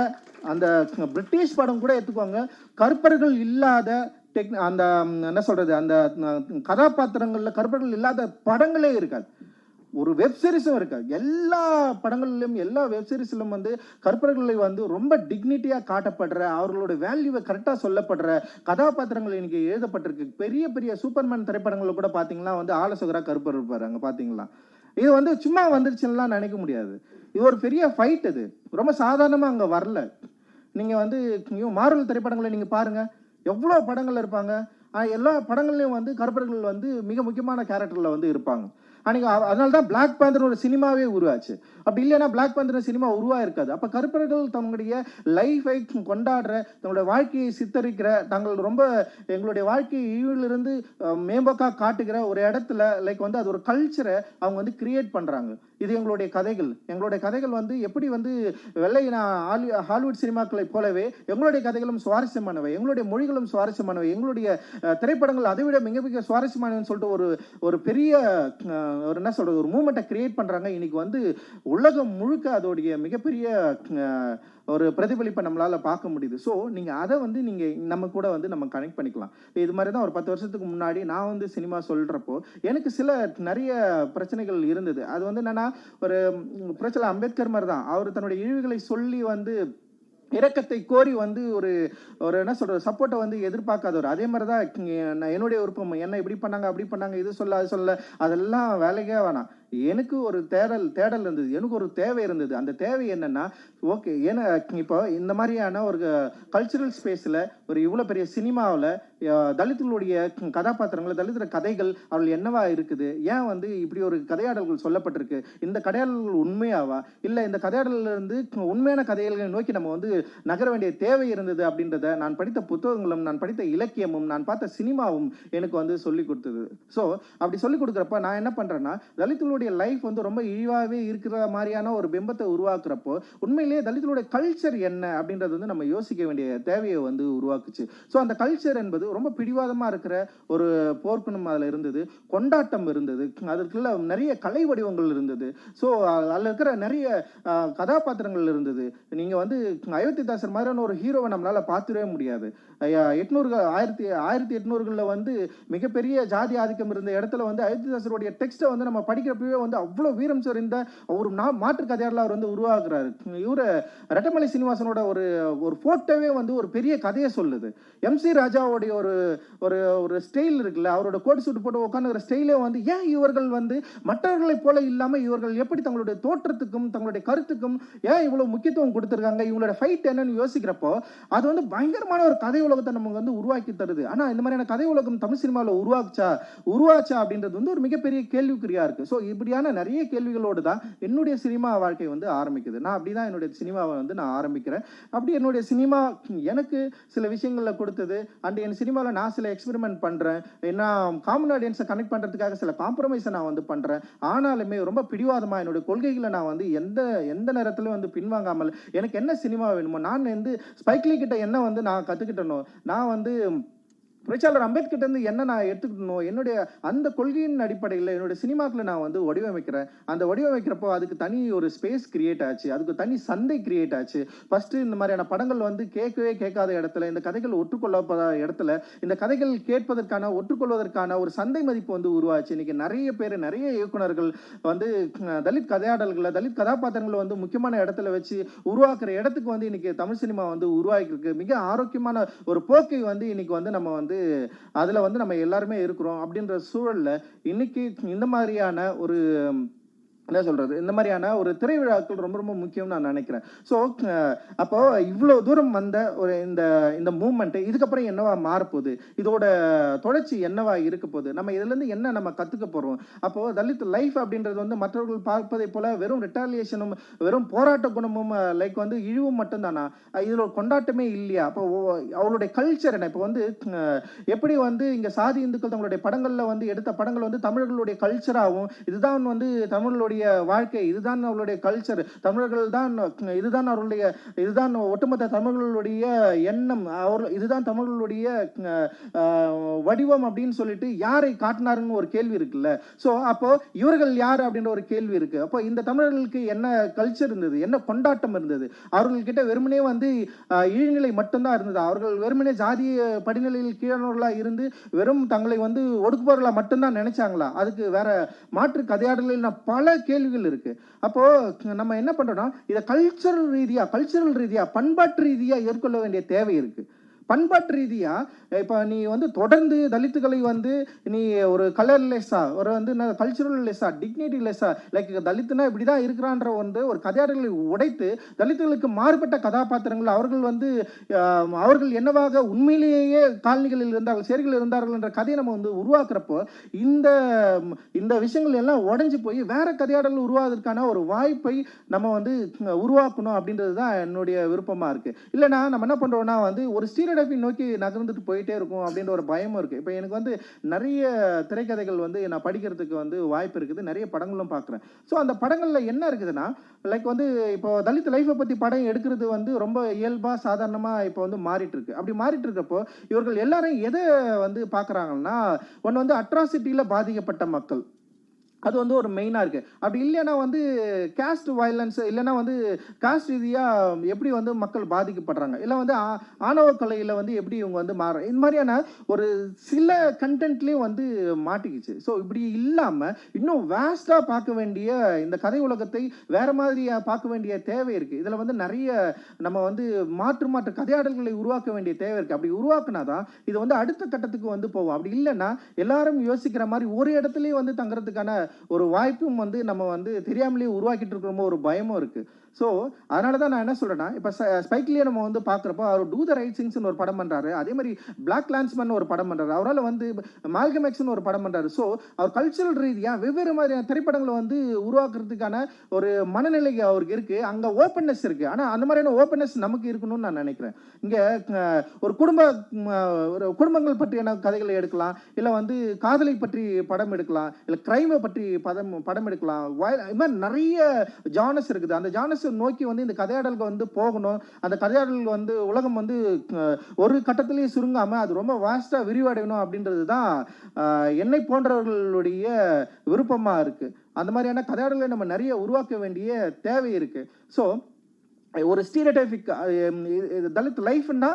அந்த பிரிட்டிஷ் படம் கூட எடுத்துக்கோங்க. கருப்பர்கள் இல்லாத டெக் அந்த என்ன சொல்றது? அந்த கதாபாத்திரங்களில் கருப்பர்கள் இல்லாத படங்களே இருக்காது. ஒரு வெப் சீரிஸும் இருக்கு. எல்லா படங்களிலும் எல்லா வெப் சீரிஸிலும் வந்து கருப்பர்களை வந்து ரொம்ப டிக்னிட்டியாக காட்டப்படுற அவர்களோட வேல்யூவை கரெக்டாக சொல்லப்படுற கதாபாத்திரங்கள் இன்னைக்கு எழுதப்பட்டிருக்கு. பெரிய பெரிய சூப்பர்மேன் திரைப்படங்களில் கூட பார்த்தீங்கன்னா வந்து ஆலோசகராக கருப்பர் இருப்பார் பார்த்தீங்களா இது வந்து சும்மா வந்துருச்சுலாம் நினைக்க முடியாது. இது ஒரு பெரிய ஃபைட் இது. ரொம்ப சாதாரணமாக அங்கே வரல. நீங்கள் வந்து மாறுதல் மார்வல் திரைப்படங்களை நீங்கள் பாருங்கள் எவ்வளோ படங்கள் இருப்பாங்க. எல்லா படங்கள்லையும் வந்து கருப்பர்கள் வந்து மிக முக்கியமான கேரக்டரில் வந்து இருப்பாங்க. அன்றைக்கி அதனால தான் பிளாக் பேந்தர் ஒரு சினிமாவே உருவாச்சு. அப்படி இல்லைன்னா பிளாக் பேந்தர் சினிமா உருவாயிருக்காது. அப்போ கருப்பர்கள் தங்களுடைய லைஃபை கொண்டாடுற தங்களுடைய வாழ்க்கையை சித்தரிக்கிற தாங்கள் ரொம்ப எங்களுடைய வாழ்க்கை இழிவிலிருந்து மேம்போக்காக காட்டுகிற ஒரு இடத்துல லைக் வந்து அது ஒரு கல்ச்சரை அவங்க வந்து கிரியேட் பண்ணுறாங்க இது எங்களுடைய கதைகள். எங்களுடைய கதைகள் வந்து எப்படி வந்து வெள்ளை ஹாலி ஹாலிவுட் சினிமாக்களை போலவே எங்களுடைய கதைகளும் சுவாரஸ்யமானவை. எங்களுடைய மொழிகளும் சுவாரஸ்யமானவை. எங்களுடைய திரைப்படங்கள் அதை விட மிக மிக சுவாரஸ்யமானவைன்னு சொல்லிட்டு ஒரு ஒரு பெரிய ஒரு என்ன சொல்கிறது ஒரு மூமெண்ட்டை கிரியேட் பண்ணுறாங்க இன்றைக்கி வந்து உலகம் முழுக்க அதோடைய மிகப்பெரிய ஒரு பிரதிபலிப்பை நம்மளால் பார்க்க முடியுது. ஸோ நீங்கள் அதை வந்து நீங்கள் நம்ம கூட வந்து நம்ம கனெக்ட் பண்ணிக்கலாம். இது மாதிரி தான் ஒரு பத்து வருஷத்துக்கு முன்னாடி நான் வந்து சினிமா சொல்கிறப்போ எனக்கு சில நிறைய பிரச்சனைகள் இருந்தது. அது வந்து என்னென்னா ஒரு பிரச்சனை அம்பேத்கர் மாதிரி தான் அவர் தன்னுடைய இழிவுகளை சொல்லி வந்து இறக்கத்தை கோரி வந்து ஒரு ஒரு என்ன சொல்கிறது சப்போர்ட்டை வந்து எதிர்பார்க்காதவர். அதே மாதிரி தான் நான் என்னுடைய விருப்பம் என்ன இப்படி பண்ணாங்க அப்படி பண்ணாங்க இது சொல்ல அது சொல்ல அதெல்லாம் வேலைக்கே வேணாம். எனக்கு ஒரு தேடல் தேடல் இருந்தது. எனக்கு ஒரு தேவை இருந்தது. அந்த தேவை என்னன்னா ஓகே ஏன்னா இப்போ இந்த மாதிரியான ஒரு கல்ச்சுரல் ஸ்பேஸில் ஒரு இவ்வளோ பெரிய சினிமாவில் தலித்துகளுடைய கதாபாத்திரங்கள் தலித்துற கதைகள் அவர்கள் என்னவா இருக்குது? ஏன் வந்து இப்படி ஒரு கதையாடல்கள் சொல்லப்பட்டிருக்கு? இந்த கதையாடல்கள் உண்மையாவா? இல்லை இந்த கதையாடலிருந்து உண்மையான கதைகளை நோக்கி நம்ம வந்து நகர வேண்டிய தேவை இருந்தது அப்படின்றத நான் படித்த புத்தகங்களும் நான் படித்த இலக்கியமும் நான் பார்த்த சினிமாவும் எனக்கு வந்து சொல்லி கொடுத்தது. ஸோ அப்படி சொல்லி கொடுக்குறப்ப நான் என்ன பண்ணுறேன்னா தலித்துகளுடைய லைஃப் வந்து ரொம்ப இழிவாகவே இருக்கிற மாதிரியான ஒரு பிம்பத்தை உருவாக்குறப்போ உண்மையிலேயே தலித்துகளுடைய கல்ச்சர் என்ன அப்படின்றது வந்து நம்ம யோசிக்க வேண்டிய தேவையை வந்து உருவாக்குச்சு. ஸோ அந்த கல்ச்சர் என்பது ரொம்ப பிடிவாதமாக இருக்கிற ஒரு போர்க்குணம் அதில் இருந்தது கொண்டாட்டம் இருந்தது அதற்குள்ள நிறைய கலை வடிவங்கள் இருந்தது. ஸோ அதில் இருக்கிற நிறைய கதாபாத்திரங்கள் இருந்தது. நீங்கள் வந்து அயோத்திதாசர் மாதிரியான ஒரு ஹீரோவை நம்மளால் பார்த்துடவே முடியாது. எட்நூறுகள் எட்நூறு ஆயிரத்தி ஆயிரத்தி எட்நூறுகளில் வந்து மிகப்பெரிய ஜாதி ஆதிக்கம் இருந்த இடத்துல வந்து அயோத்திதாசருடைய டெக்ஸ்ட்டை வந்து நம்ம படிக்கிறப்ப உண்மையாகவே வந்து அவ்வளோ வீரம் செறிந்த ஒரு நா மாற்று கதையாடலாம் அவர் வந்து உருவாகிறாரு. இவர் ரெட்டமலை சீனிவாசனோட ஒரு ஒரு ஃபோட்டோவே வந்து ஒரு பெரிய கதையை சொல்லுது. எம்சி ராஜாவுடைய ஒரு ஒரு ஒரு ஸ்டைல் இருக்குல்ல அவரோட கோட் சூட் போட்டு உட்காந்துக்கிற ஸ்டைலே வந்து ஏன் இவர்கள் வந்து மற்றவர்களைப் போல இல்லாமல் இவர்கள் எப்படி தங்களுடைய தோற்றத்துக்கும் தங்களுடைய கருத்துக்கும் ஏன் இவ்வளோ முக்கியத்துவம் கொடுத்துருக்காங்க இவங்களோட ஃபைட் என்னன்னு யோசிக்கிறப்போ அது வந்து பயங்கரமான ஒரு கதை உலகத்தை நமக்கு வந்து உருவாக்கி தருது. ஆனால் இந்த மாதிரியான கதை உலகம் தமிழ் சினிமாவில் உருவாச்சா உருவாச்சா அப்படின்றது வந்து ஒரு மிகப்பெரிய கேள்விக்குறியாக இருக்குது ஸோ இப்படியான நிறைய கேள்விகளோடு தான் என்னுடைய சினிமா வாழ்க்கை வந்து ஆரம்பிக்குது. நான் அப்படி தான் என்னுடைய சினிமாவை வந்து நான் ஆரம்பிக்கிறேன். அப்படி என்னுடைய சினிமா எனக்கு சில விஷயங்களில் கொடுத்தது அண்ட் என் சினிமாவில் நான் சில எக்ஸ்பெரிமெண்ட் பண்ணுறேன் என்ன காமன் ஆடியன்ஸை கனெக்ட் பண்ணுறதுக்காக சில காம்ப்ரமைஸை நான் வந்து பண்ணுறேன் ஆனாலுமே ரொம்ப பிடிவாதமாக என்னுடைய கொள்கைகளை நான் வந்து எந்த எந்த நேரத்திலும் வந்து பின்வாங்காமல் எனக்கு என்ன சினிமா வேணுமோ நான் வந்து ஸ்பைக்லி கிட்ட என்ன வந்து நான் கற்றுக்கிட்டனோ நான் வந்து பேச்சாளர் அம்பேத்கர் இருந்து என்ன நான் எடுத்துக்கணும் என்னுடைய அந்த கொள்கையின் அடிப்படையில் என்னுடைய சினிமாக்களை நான் வந்து வடிவமைக்கிறேன். அந்த வடிவமைக்கிறப்போ அதுக்கு தனி ஒரு ஸ்பேஸ் கிரியேட் ஆச்சு. அதுக்கு தனி சந்தை கிரியேட் ஆச்சு. ஃபர்ஸ்ட் இந்த மாதிரியான படங்கள் வந்து கேட்கவே கேட்காத இடத்துல இந்த கதைகள் ஒற்றுக்கொள்ளப்படாத இடத்துல இந்த கதைகள் கேட்பதற்கான ஒற்றுக்கொள்வதற்கான ஒரு சந்தை மதிப்பு வந்து உருவாச்சு. இன்னைக்கு நிறைய பேர் நிறைய இயக்குனர்கள் வந்து தலித் கதையாடல்களை தலித் கதாபாத்திரங்களை வந்து முக்கியமான இடத்துல வச்சு உருவாக்குற இடத்துக்கு வந்து இன்னைக்கு தமிழ் சினிமா வந்து உருவாக்கிருக்கு மிக ஆரோக்கியமான ஒரு போக்கை வந்து இன்னைக்கு வந்து நம்ம வந்து அதில் வந்து நம்ம எல்லாருமே இருக்கிறோம் அப்படின்ற சூழல்ல இன்றைக்கி இந்த மாதிரியான ஒரு என்ன சொல்றது? இந்த மாதிரியான ஒரு திரைவிழாக்கள் ரொம்ப ரொம்ப முக்கியம்னு நான் நினைக்கிறேன். ஸோ அப்போ இவ்வளோ தூரம் வந்த ஒரு இந்த இந்த மூமெண்ட்டு இதுக்கப்புறம் என்னவா மாறப்போகுது? இதோட தொடர்ச்சி என்னவா இருக்க போகுது? நம்ம இதுலேருந்து என்ன நம்ம கற்றுக்க போகிறோம் அப்போ தலித் லைஃப் அப்படின்றது வந்து மற்றவர்கள் பார்ப்பதை போல வெறும் ரிட்டாலியேஷனும் வெறும் போராட்ட குணமும் லைக் வந்து இழிவும் மட்டும்தானா? இதில் ஒரு கொண்டாட்டமே இல்லையா? அப்போ ஓ- அவளுடைய கல்ச்சர் என்ன? இப்போ வந்து எப்படி வந்து இங்கே சாதி இந்துக்கள் தங்களுடைய படங்களில் வந்து எடுத்த படங்கள் வந்து தமிழர்களுடைய கல்ச்சராகவும் இதுதான் வந்து தமிழர்களுடைய வாழ்க்கை இதுதான் அவர்களுடைய கல்ச்சர் தமிழர்கள் தான் இதுதான் அவர்களுடைய இதுதான் ஒட்டுமொத்த தமிழர்களுடைய எண்ணம். அவர் இதுதான் தமிழர்களுடைய வடிவம் அப்படின்னு சொல்லிட்டு யாரை காட்டினாருன்னு ஒரு கேள்வி இருக்குல்ல. ஸோ அப்போ இவர்கள் யார் அப்படின்ற ஒரு கேள்வி இருக்கு. அப்போ இந்த தமிழர்களுக்கு என்ன கல்ச்சர் இருந்தது? என்ன கொண்டாட்டம் இருந்தது? அவர்கள்கிட்ட வெறுமனே வந்து இழிநிலை மட்டும்தான் இருந்தது. அவர்கள் வெறுமனே ஜாதிய படிநிலையில் கீழானவர்களாக இருந்து வெறும் தங்களை வந்து ஒடுக்குபவர்களாக மட்டும்தான் நினைச்சாங்களா? அதுக்கு வேற மாற்று கதையாடலில் பல கேள்விகள் இருக்கு. அப்போ நம்ம என்ன பண்றோம்னா இதை கல்ச்சரல் ரீதியா கல்ச்சரல் ரீதியா பண்பாட்டு ரீதியா எதிர்கொள்ள வேண்டிய தேவை இருக்கு. பண்பாட்டு ரீதியாக இப்போ நீ வந்து தொடர்ந்து தலித்துகளை வந்து நீ ஒரு கலர்லெஸ்ஸாக ஒரு வந்து கல்ச்சுரல் லெஸ்ஸாக டிக்னிட்டி லெஸ்ஸாக லைக் தலித்துனா இப்படி தான் இருக்கிறான்ற வந்து ஒரு கதையாடல்களை உடைத்து தலித்துகளுக்கு மாறுபட்ட கதாபாத்திரங்கள் அவர்கள் வந்து அவர்கள் என்னவாக உண்மையிலேயே காலனிகளில் இருந்தார்கள் சேரிகளில் இருந்தார்கள் என்ற கதையை நம்ம வந்து உருவாக்குறப்போ இந்த இந்த விஷயங்கள் எல்லாம் உடஞ்சி போய் வேற கதையாடல் உருவாவதற்கான ஒரு வாய்ப்பை நம்ம வந்து உருவாக்கணும் அப்படின்றது தான் என்னுடைய விருப்பமாக இருக்குது இல்லைனா நம்ம என்ன பண்ணுறோம்னா வந்து ஒரு ஸ்டீரியோடைப்பை நோக்கி நகர்ந்துட்டு போயிட்டே இருக்கும் அப்படின்ற ஒரு பயமும் இருக்கு. இப்போ எனக்கு வந்து நிறைய திரைக்கதைகள் வந்து நான் படிக்கிறதுக்கு வந்து வாய்ப்பு இருக்குது. நிறைய படங்களும் பார்க்குறேன் ஸோ அந்த படங்களில் என்ன இருக்குதுன்னா லைக் வந்து இப்போ தலித் லைஃப்பை பற்றி படம் எடுக்கிறது வந்து ரொம்ப இயல்பாக சாதாரணமாக இப்போ வந்து மாறிட்டு இருக்கு. அப்படி மாறிட்டு இருக்கப்போ இவர்கள் எல்லாரும் எதை வந்து பார்க்குறாங்கன்னா ஒன்று வந்து அட்ராசிட்டியில் பாதிக்கப்பட்ட மக்கள். அது வந்து ஒரு மெயினாக இருக்குது அப்படி இல்லைன்னா வந்து கேஸ்ட் வயலன்ஸ் இல்லைன்னா வந்து காஸ்ட் ரீதியாக எப்படி வந்து மக்கள் பாதிக்கப்படுறாங்க? இல்லை வந்து ஆ- ஆணவ கொலையில் வந்து எப்படி இவங்க வந்து மாற இந்த மாதிரியான ஒரு சில கண்டென்ட்லேயும் வந்து மாட்டிக்கிச்சு. ஸோ இப்படி இல்லாமல் இன்னும் வேஸ்ட்டாக பார்க்க வேண்டிய இந்த கதை உலகத்தை வேறு மாதிரியாக பார்க்க வேண்டிய தேவை இருக்குது இதில் வந்து நிறைய நம்ம வந்து மாற்று மாற்று கதையாடல்களை உருவாக்க வேண்டிய தேவை இருக்குது அப்படி உருவாக்குனா தான் இது வந்து அடுத்த கட்டத்துக்கு வந்து போகும். அப்படி இல்லைன்னா எல்லாரும் யோசிக்கிற மாதிரி ஒரு இடத்துலேயே வந்து தங்குறதுக்கான ஒரு வாய்ப்பும் வந்து நம்ம வந்து தெரியாமலேயே உருவாக்கிட்டு இருக்கிறோமோ ஒரு பயமும் இருக்கு. ஸோ அதனால தான் நான் என்ன சொல்கிறேன்னா இப்போ ஸ்பைக்லியை நம்ம வந்து பார்க்குறப்போ அவர் டூ த ரைட் திங்ஸ்னு ஒரு படம் பண்ணுறாரு அதே மாதிரி பிளாக் லான்ஸ்மன் ஒரு படம் பண்ணுறாரு அவரால் வந்து மால்கமெக்ஸ்னு ஒரு படம் பண்ணுறாரு ஸோ அவர் கல்ச்சுரல் ரீதியாக வெவ்வேறு மாதிரியான திரைப்படங்களை வந்து உருவாக்குறதுக்கான ஒரு மனநிலை அவருக்கு இருக்கு. அங்கே ஓப்பன்னஸ் இருக்கு. ஆனால் அந்த மாதிரியான ஓப்பன்னஸ் நமக்கு இருக்கணும்னு நான் நினைக்கிறேன். இங்கே ஒரு குடும்ப ஒரு குடும்பங்கள் பற்றியான கதைகளை எடுக்கலாம்? இல்லை வந்து காதலை பற்றி படம் எடுக்கலாம்? இல்லை கிரைமை பற்றி படம் படம் எடுக்கலாம்? இது மாதிரி நிறைய ஜானஸ் இருக்குது. அந்த ஜானஸ் நோக்கி வந்து இந்த கதையாடல்கள் வந்து போகணும். அந்த கதையாடல்கள் வந்து உலகம் வந்து ஒரு கட்டத்திலேயே சுருங்காமல் அது ரொம்ப வாஸ்ட்டாக விரிவடையணும் அப்படின்றது தான் என்னை போன்றவர்களுடைய விருப்பமாக இருக்குது அந்த மாதிரியான கதையாடல்களை நம்ம நிறைய உருவாக்க வேண்டிய தேவை இருக்குது ஸோ ஒரு ஸ்டீரியடைஃபிக் தலித் லைஃப்னா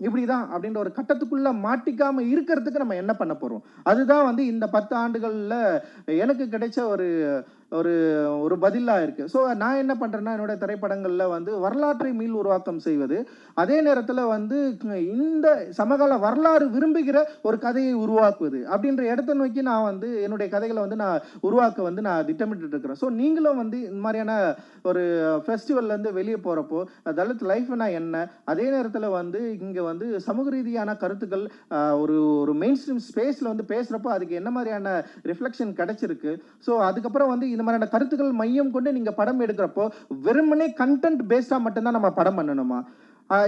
இப்படிதான் அப்படின்ற ஒரு கட்டத்துக்குள்ள மாட்டிக்காம இருக்கிறதுக்கு நம்ம என்ன பண்ண போகிறோம் அதுதான் வந்து இந்த பத்து ஆண்டுகளில் எனக்கு கிடைச்ச ஒரு ஒரு ஒரு பதிலாக இருக்குது ஸோ நான் என்ன பண்ணுறேன்னா என்னுடைய திரைப்படங்களில் வந்து வரலாற்றை மீள் உருவாக்கம் செய்வது. அதே நேரத்தில் வந்து இந்த சமகால வரலாறு விரும்புகிற ஒரு கதையை உருவாக்குவது. அப்படின்ற இடத்தை நோக்கி நான் வந்து என்னுடைய கதைகளை வந்து நான் உருவாக்க வந்து நான் திட்டமிட்டு இருக்கிறேன். ஸோ நீங்களும் வந்து இந்த மாதிரியான ஒரு ஃபெஸ்டிவல்லேருந்து வெளியே போகிறப்போ தலித் லைஃப்னா என்ன? அதே நேரத்தில் வந்து இங்கே வந்து சமூக ரீதியான கருத்துக்கள் ஒரு ஒரு மெயின் ஸ்ட்ரீம் ஸ்பேஸில் வந்து பேசுகிறப்போ அதுக்கு என்ன மாதிரியான ரிஃப்ளெக்ஷன் கிடச்சிருக்கு? ஸோ அதுக்கப்புறம் வந்து இந்த மாதிரியான கருத்துக்கள் மையம் கொண்டு நீங்கள் படம் எடுக்கிறப்போ வெறுமனே கண்டென்ட் பேஸ்டாக மட்டும்தான் நம்ம படம் பண்ணணுமா?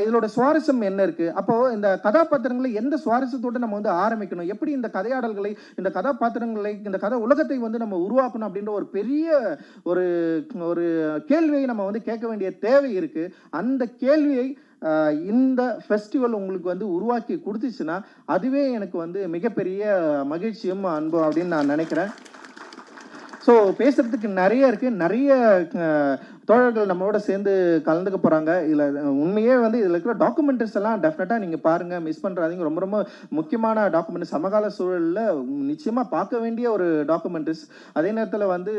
இதோட சுவாரஸ்யம் என்ன இருக்கு? அப்போ இந்த கதாபாத்திரங்களை எந்த சுவாரஸ்யத்தோட நம்ம வந்து ஆரம்பிக்கணும்? எப்படி இந்த கதையாடல்களை இந்த கதாபாத்திரங்களை இந்த கதை உலகத்தை வந்து நம்ம உருவாக்கணும் அப்படின்ற ஒரு பெரிய ஒரு ஒரு கேள்வியை நம்ம வந்து கேட்க வேண்டிய தேவை இருக்கு. அந்த கேள்வியை இந்த ஃபெஸ்டிவல் உங்களுக்கு வந்து உருவாக்கி கொடுத்துச்சுன்னா அதுவே எனக்கு வந்து மிகப்பெரிய மகிழ்ச்சியும் அன்பும் அப்படின்னு நான் நினைக்கிறேன். ஸோ பேசுறதுக்கு நிறைய இருக்கு. நிறைய தோழர்கள் நம்மளோட சேர்ந்து கலந்துக்க போகிறாங்க இதில் உண்மையே வந்து இதில் இருக்கிற டாக்குமெண்ட்ரிஸ் எல்லாம் டெஃபினட்டாக நீங்கள் பாருங்கள் மிஸ் பண்ணுறாதீங்க ரொம்ப ரொம்ப முக்கியமான டாக்குமெண்ட் சமகால சூழலில் நிச்சயமாக பார்க்க வேண்டிய ஒரு டாக்குமெண்ட்ரிஸ் அதே நேரத்தில் வந்து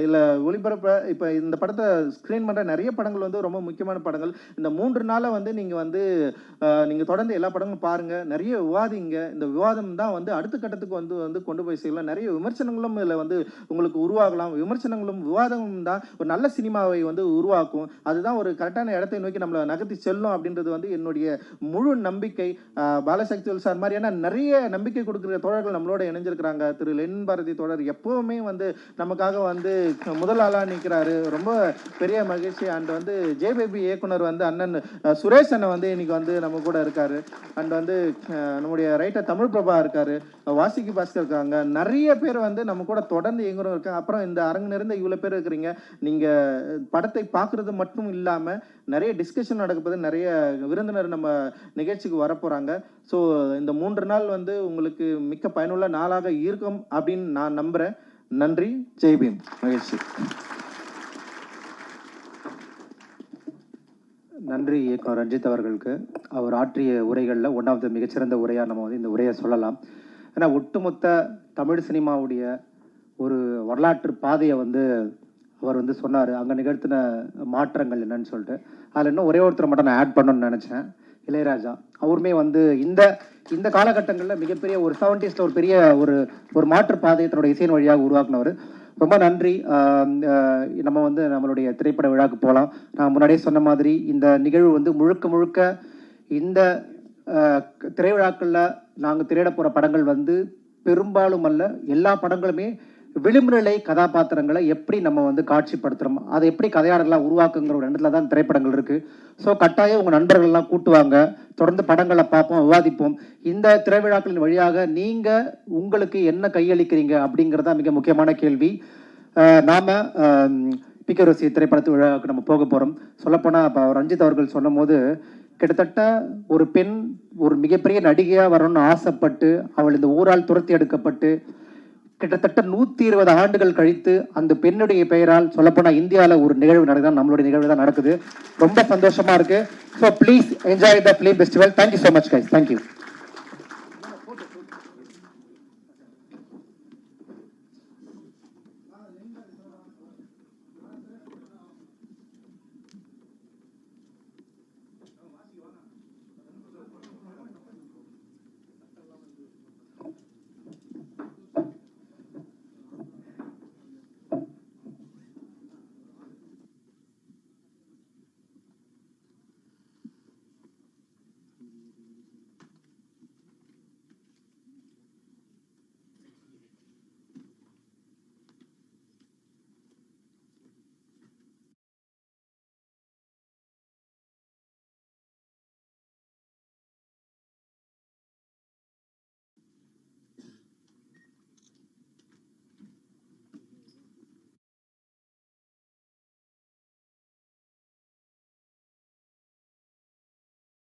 இதில் ஒளிபரப்ப இப்போ இந்த படத்தை ஸ்க்ரீன் பண்ணுற நிறைய படங்கள் வந்து ரொம்ப முக்கியமான படங்கள். இந்த மூன்று நாளாக வந்து நீங்கள் வந்து நீங்கள் தொடர்ந்து எல்லா படங்களும் பாருங்கள் நிறைய விவாதிங்க. இந்த விவாதம் தான் வந்து அடுத்த கட்டத்துக்கு வந்து வந்து கொண்டு போய் செய்யலாம் நிறைய விமர்சனங்களும் இதில் வந்து உங்களுக்கு உருவாகலாம். விமர்சனங்களும் விவாதமும் தான் ஒரு நல்ல சினிமாவை வந்து உருவாக்கும். அதுதான் ஒரு கரெக்டான இடத்தை நோக்கி நம்மளை நகர்த்தி செல்லும் அப்படின்றது வந்து என்னுடைய முழு நம்பிக்கை. பாலசக்தி பாலசக்திவல் சார் மாதிரியான நிறைய நம்பிக்கை கொடுக்குற தோழர்கள் நம்மளோட இணைஞ்சிருக்கிறாங்க. திரு லென் பாரதி தோழர் எப்பவுமே வந்து நமக்காக வந்து முதல் நிற்கிறாரு ரொம்ப பெரிய மகிழ்ச்சி. அண்ட் வந்து ஜே பேபி இயக்குனர் வந்து அண்ணன் சுரேஷனை சுரேஷ் அண்ணன் வந்து இன்னைக்கு வந்து நம்ம கூட இருக்காரு. அண்ட் வந்து நம்முடைய ரைட்டர் தமிழ் பிரபா இருக்காரு. வாசிக்கு பாஸ்கர் இருக்காங்க. நிறைய பேர் வந்து நம்ம கூட தொடர்ந்து இயங்குறோம் இருக்காங்க. அப்புறம் இந்த அரங்கு நிறைந்த இவ்வளோ பேர் இருக்கிறீங்க. நீங்கள் படத்தை பார்க்கறது மட்டும் இல்லாமல் நிறைய டிஸ்கஷன் நடக்குது நிறைய விருந்தினர் நம்ம நிகழ்ச்சிக்கு வரப்போகிறாங்க ஸோ இந்த மூன்று நாள் வந்து உங்களுக்கு மிக்க பயனுள்ள நாளாக இருக்கும் அப்படின்னு நான் நம்புகிறேன் நன்றி. ஜெய்பீம் மகிழ்ச்சி. நன்றி இயக்கம் ரஞ்சித் அவர்களுக்கு. அவர் ஆற்றிய உரைகளில் ஒன் ஆஃப் த மிகச்சிறந்த உரையாக நம்ம வந்து இந்த உரையை சொல்லலாம். ஏன்னா ஒட்டுமொத்த தமிழ் சினிமாவுடைய ஒரு வரலாற்று பாதையை வந்து அவர் வந்து சொன்னார் அங்கே நிகழ்த்தின மாற்றங்கள் என்னன்னு சொல்லிட்டு. அதில் இன்னும் ஒரே ஒருத்தரை மட்டும் நான் ஆட் பண்ணணும்னு நினச்சேன் இளையராஜா. அவருமே வந்து இந்த இந்த காலகட்டங்களில் மிகப்பெரிய ஒரு செவன்டிஸில் ஒரு பெரிய ஒரு ஒரு மாற்று பாதையை தன்னுடைய இசையின் வழியாக உருவாக்குனவர். ரொம்ப நன்றி. நம்ம வந்து நம்மளுடைய திரைப்பட விழாவுக்கு போகலாம். நான் முன்னாடியே சொன்ன மாதிரி இந்த நிகழ்வு வந்து முழுக்க முழுக்க இந்த திரைவிழாக்களில் நாங்கள் திரையிட போகிற படங்கள் வந்து பெரும்பாலும் அல்ல எல்லா படங்களுமே விளிம்புநிலை கதாபாத்திரங்களை எப்படி நம்ம வந்து காட்சிப்படுத்துகிறோம் அதை எப்படி கதையாடலாம் உருவாக்குங்கிற ஒரு இடத்துல தான் திரைப்படங்கள் இருக்குது ஸோ கட்டாயம் உங்கள் நண்பர்கள்லாம் கூட்டுவாங்க. தொடர்ந்து படங்களை பார்ப்போம் விவாதிப்போம். இந்த திரைவிழாக்களின் வழியாக நீங்கள் உங்களுக்கு என்ன கையளிக்கிறீங்க அப்படிங்கிறதா மிக முக்கியமான கேள்வி. நாம் நாம திரைப்படத்து விழாவுக்கு நம்ம போக போகிறோம் சொல்லப்போனால் இப்போ ரஞ்சித் அவர்கள் சொன்னபோது கிட்டத்தட்ட ஒரு பெண் ஒரு மிகப்பெரிய நடிகையாக வரணும்னு ஆசைப்பட்டு அவள் இந்த ஊரால் துரத்தி எடுக்கப்பட்டு கிட்டத்தட்ட நூற்றி இருபது ஆண்டுகள் கழித்து அந்த பெண்ணுடைய பெயரால் சொல்லப்போனால் இந்தியாவில் ஒரு நிகழ்வு நடக்குது நம்மளுடைய நிகழ்வு தான் நடக்குது. ரொம்ப சந்தோஷமா இருக்கு. So please enjoy the film festival thank you so much guys thank you